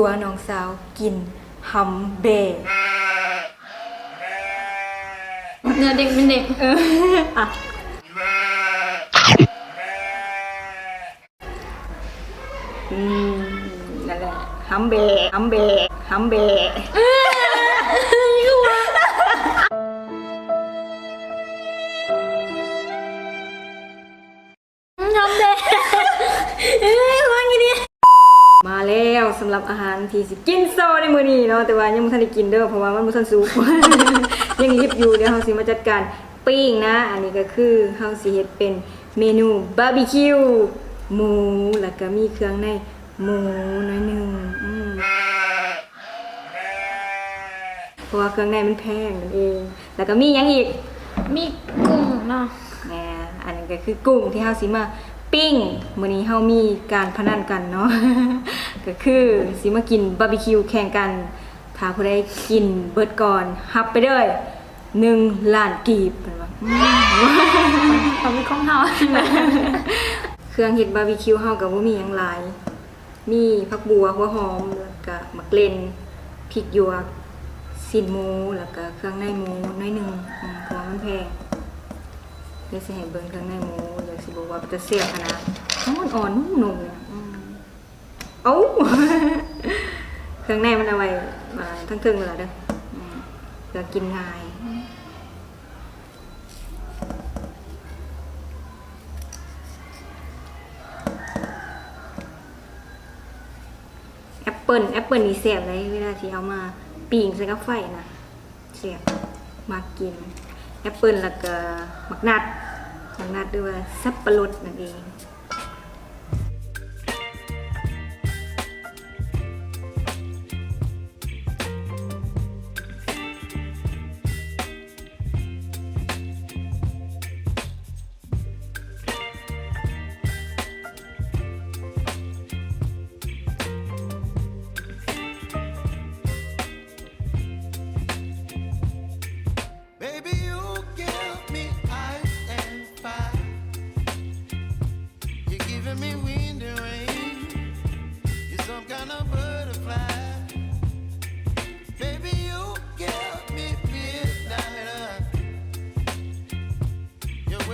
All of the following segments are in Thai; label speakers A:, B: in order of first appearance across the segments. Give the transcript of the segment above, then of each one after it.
A: ตัวน้องสาวกินฮัมเบร์
B: เนื้อเด็กเป็นเด็ก
A: เอออะอืมนั่นแหละฮัมเบร์ฮัมเบร์ฮัมเบร์
B: ทำเด็กเอ้ยว่างี้ดิ
A: มาแล้วสำห รับอาหารที่สิกินโซในมื้อนี้เนาะแต่ว่ายังบ่ทันได้กินเด้อเพราะว่ามันบ่ทันสุก ยังรีบอยู่เดี๋ยวเฮาสิมาจัดการปิ้งนะ อันนี้ก็คือเฮาสิเฮ็ดเป็นเมนูบาร์บีคิวหมูแล้วก็มีเครื่องในหมูน้อยหนึงอืมเพราะว่าเครื่องในมันแพงนั่นเอง แล้วก็มีหยังอีก
B: มีกุ้งเนาะ
A: แหน่อันนี้ก็คือกุ้งที่เฮาสิมาปิ้งมื้อนี้เฮามีการพนันกันเนาะ ก็คือสิมากินบาร์บีคิวแข่งกันถ้าผู้ใดกินเบิดก่อนฮับไปเลย1ล้านกีบเพิ่นว่าอืม
B: เขามีของเฮา
A: เครื่องเฮ็ดบาร์บีคิวเฮาก็บ่มีหยังหลายมีผักบัวหัวหอมแล้วก็มะเกรนพริกหยวกสินหมูแล้วก็เครื่องในหมูน้อยหนึ่งเพราะว่ามันแพงเดี๋ยวสิให้เบิ่งเครื่องในหมูเดี๋ยวสิบอกว่าจะเสียขนาดอ๋อนอ่อนนุ่มนุ่มๆ เอ้าเครื่องในมันเอาไว้มาทั้งเครื่องเลยเด้อเพื่อกินง่ายแอปเปิลแอปเปิลนี่เสียบเลยเวลาที่เอามาปิ้งใส่กับไฟนะเสียบมากินแอปเปิลแล้วก็มักนัดมักนัดด้วยว่าสับปะรดนั่นเอง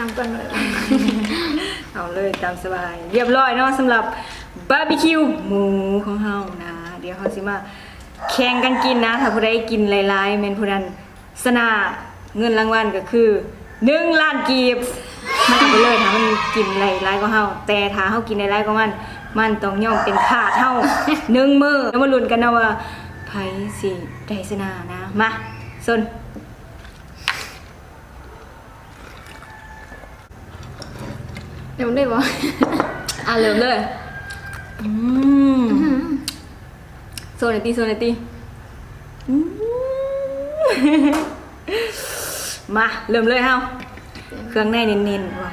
B: นน้ำก่อนเลย
A: เอาเลยตามสบาย เรียบร้อยเนาะสำหรับบาร์บีคิวหมูของเฮานะ เดี๋ยวเฮาสิมาแข่งกันกินนะ ถ้าผู้ใดกินหลายๆแม่นผู้นั้นสนาเงินรางวัลก็คือ1ล้านกีบมันเอาไปเลยถ้ามันกินหลายๆก็เฮาแต่ถ้าเฮากินหลายๆก็มันมันต้องย่อมเป็นขาดเฮาหนึ่งมือแล้วมาลุ้นกันนะว่าไผสิได้สนานะมาสน
B: เดี๋ยวได้บ่
A: อะเริ่มเลยอืมโซนหนอยตีโซนหนอยตีอืมมาเริ่มเลยเฮาเครื่องในเน้นๆว่ะ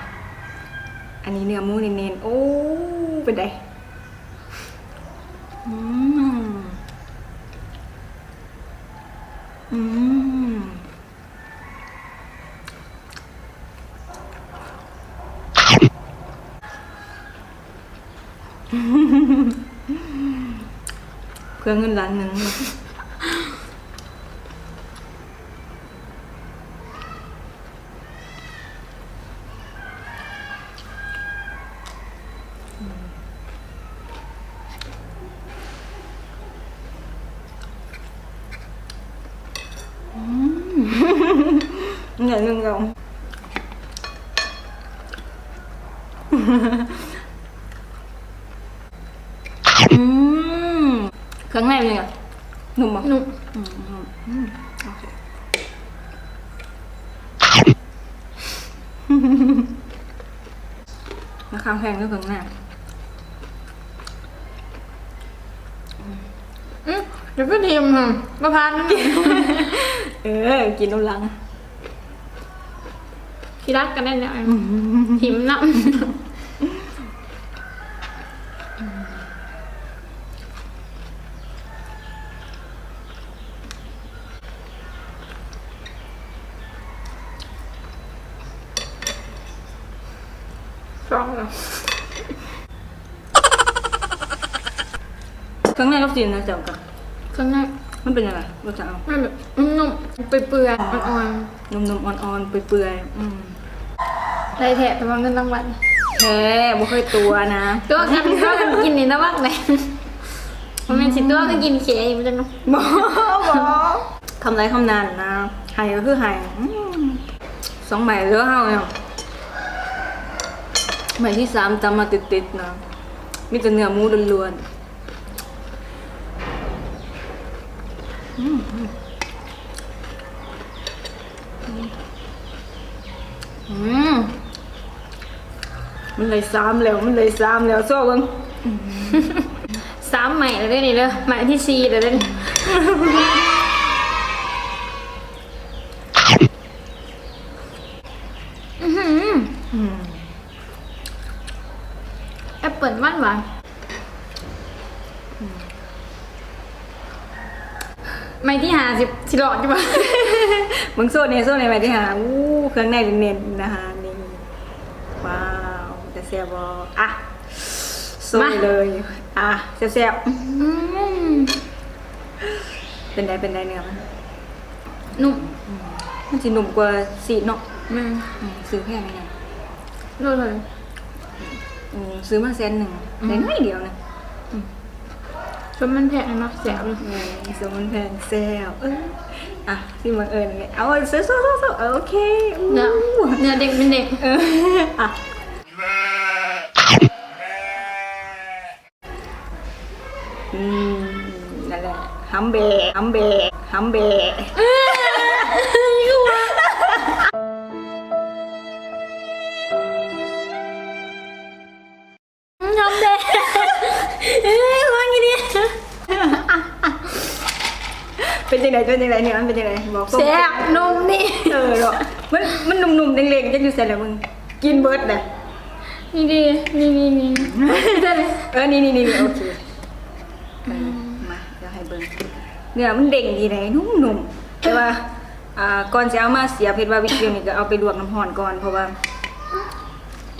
A: อันนี้เนื้อหมูเน้นๆโอ้เป็นไดอืมอืม เครื่องเงินล้านหนึ่ง Nhảy lưng rộng Ừm. Khấn này gì à? Nùng mà
B: นุ่ม
A: Nó khang khen nó khấn nào
B: อืมเดี๋ยวก็ทีมค่ะประพานนั่น
A: Ừ, kín đâu lắng
B: ที่รักกันได้เนี่ยหิมน้ำ สองเหรอ
A: Khấn này nó gì nó chậm cả
B: ข้างใน
A: Nó bên này nó chậm
B: มันแบบนุ่มๆเปื่อยๆอ่อน
A: Nùng nùng on on bươi bươi Ừ
B: ๆได้แถะแต่ว่าเงินรางวัล
A: Thế, bố hơi tua nè
B: ตัวกันตัวกันกินนี่นะบ้างเลยมันเป็นสิตัวก็กินเขียอยู่จังเนาะ
A: bó bó không lấy không nàn nè hay là thứ hay sống mày nữa không mày ที่สามจำมาติดติดๆนะมีแต่เนื้อหมูล้วนๆอืมอืมมันเลยซ้ำแล้ว มันเลยซ้ำแล้วโซ่เบิ้ง
B: สามใหม่เลยได้นี่เลยใหม่ที่สี่เลยได้นี่อื้อหือ
A: อืม
B: แอปเปิลหวานหวานไม่ที่หา สิบสิหลอดใช่ปะ
A: มึงโซ่เนี่ยโซ่เนี่ยไปที่หาอู้เครื่องในเน้นๆนะคะนี่ว้าวจะแซ่บบออะโซ่เลย อะแซ่บ
B: อืม
A: ๆเป็นไงเป็นไงเนื้อมัน
B: นุ่ม
A: มันจะหนุ่มกว่าสีเนาะ
B: มัน
A: อืมซื้อแพงไหมเนี่ย
B: รู้เลย
A: อืมซื้อมาเซนหนึ่งได้น้อยเดียวนะ
B: จนมันแพงเนาะแสบเลย
A: อืมซื้อมันแพงแซ่บเอออะที่บังเอิญไงเอาโซ่โซ่โซ่โซ่เออโอเคอู้
B: เนื้อเนื้อเด็กเป็นเด็ก
A: เอออะอืมนั่นแหละฮัมเบะฮัมเบะฮัมเบ
B: เป็
A: นยังไงเป็นยังไงเนี่ยมันเป็นยังไงบอก
B: แสบนุ่มนี่
A: เออหรอกมันมันหนุ่มๆเด้งๆจะอยู่เสร็จแล้วมึงกินเบิร์ดเลย
B: นี่ดีนี่นี่นี่ได้เลย
A: เออนี่นี่นี่โอเคเออมาเดี๋ยวให้เบิ้งเนื้อมันเด้งดีเลยนุ่มๆแต่ว่าอ่าก่อนจะเอามาเสียบเผ็ดบาร์บีคิวนี่ก็เอาไปลวกน้ำร้อนก่อนเพราะว่า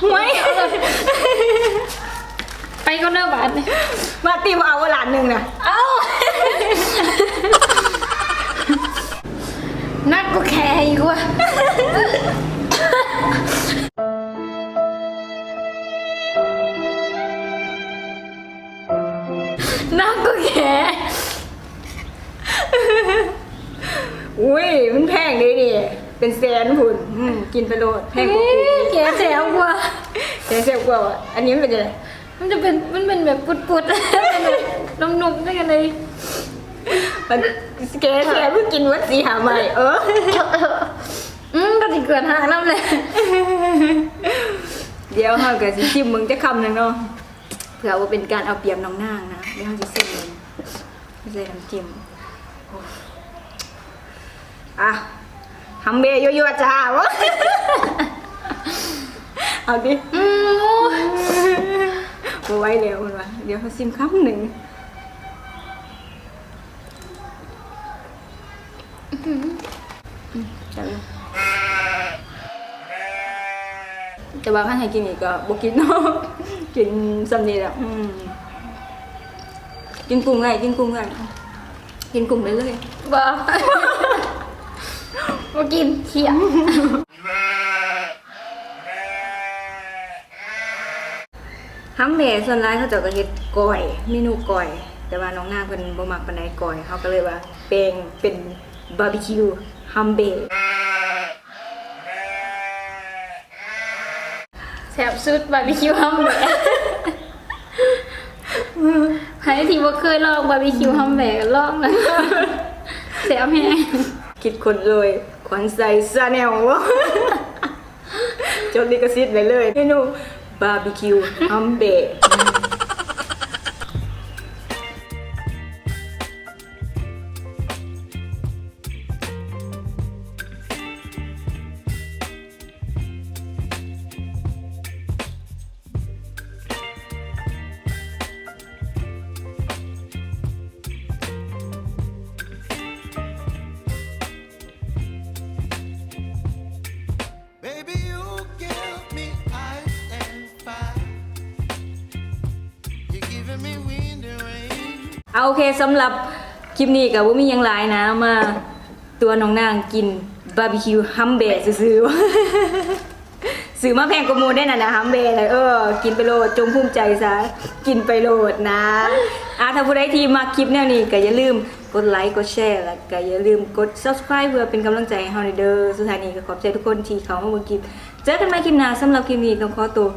A: ห่วย
B: ไปก็เลิกบาทเลย
A: มาตีมาเอาเวลาหนึ่งนะ
B: เอ้า นักก็แค่อีกว่ะนักก็แค่
A: อุ้ยมันแพงเลยดิเป็นแสนหุ่นอืมกินไปโลดแพงกว่ากู
B: แค่แถวกว่า
A: แสนเสียกว่าว่ะอันนี้มันเป็นยังไง
B: มันจะเป็นมันเป็นแบบปุดๆเป็นแบบนุ่มๆด้วยกันเลย
A: มันแกแสนเพิ่งกินวัดสีหาใหม่เออ
B: อืมก็จะเกิดหางน้ำเลย
A: เดี๋ยวเฮาก็สิชิมมึงจะคำหนึงเนาะเผื่อว่าเป็นการเอาเปรียบน้องนางนะเดี๋ยวเฮาสิซิมเลยไม่ใช่น้ำจิ้มโอ้อะฮัมเบย์ยั่วๆจ้าวะเอาดิ
B: อืม
A: บ่ไหว้แล้วมันวะเดี๋ยวเขาซิมคำหนึ่ง แต่ว่าคันให้กินอีกก็บ่กินเนาะกินสำนี้แหละอืมกินกุ้งไงกินกุ้งไงกินกุ้งได้เลย
B: บ่บ่กินเขีย
A: ฮัมเบะส่วนร้ายเขาเจะก็เฮ็ดก้อยเมนูก้อย แต่ว่าน้องนางเพิ่นบ่มักปานใดก้อย เขาก็เลยว่าแปลงเป็นบาร์บีคิวฮัมเบ
B: แซ่บสุดบาร์บีคิวฮัมแบกใครที่บ่เคยลองบาร์บีคิวฮัมแบกลองนะแซ่บแฮง
A: คิดคนเลยขวัญใส่ซาแนลวะจดลิขสิทธิ์ไปเลยเมนูบาร์บีคิวฮัมเบะ เอาโอเคสำหรับคลิปนี้กับว่ามียังหลายนะมาตัวน้องนางกินบาร์บีคิวฮัมเบะซื้อๆซื้อมาแพงกว่ามูได้น่ะนะฮัมเบะเลยเออ กินไปโหลดจงภูมิใจซะ กินไปโหลดนะอะถ้าผู้ใดที่มาคลิปแนวนี้ก็อย่าลืมกดไลค์กดแชร์แล้วก็อย่าลืมกด subscribe เพื่อเป็นกำลังใจให้เฮาในเด้อสุดท้ายนี้ก็ขอบใจทุกคนที่เข้ามาเบิ่งคลิป เจอกันใหม่คลิปหน้าสำหรับคลิปนี้ต้องขอตัว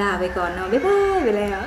A: ลาไปก่อนเนาะบ๊ายบายไปแล้ว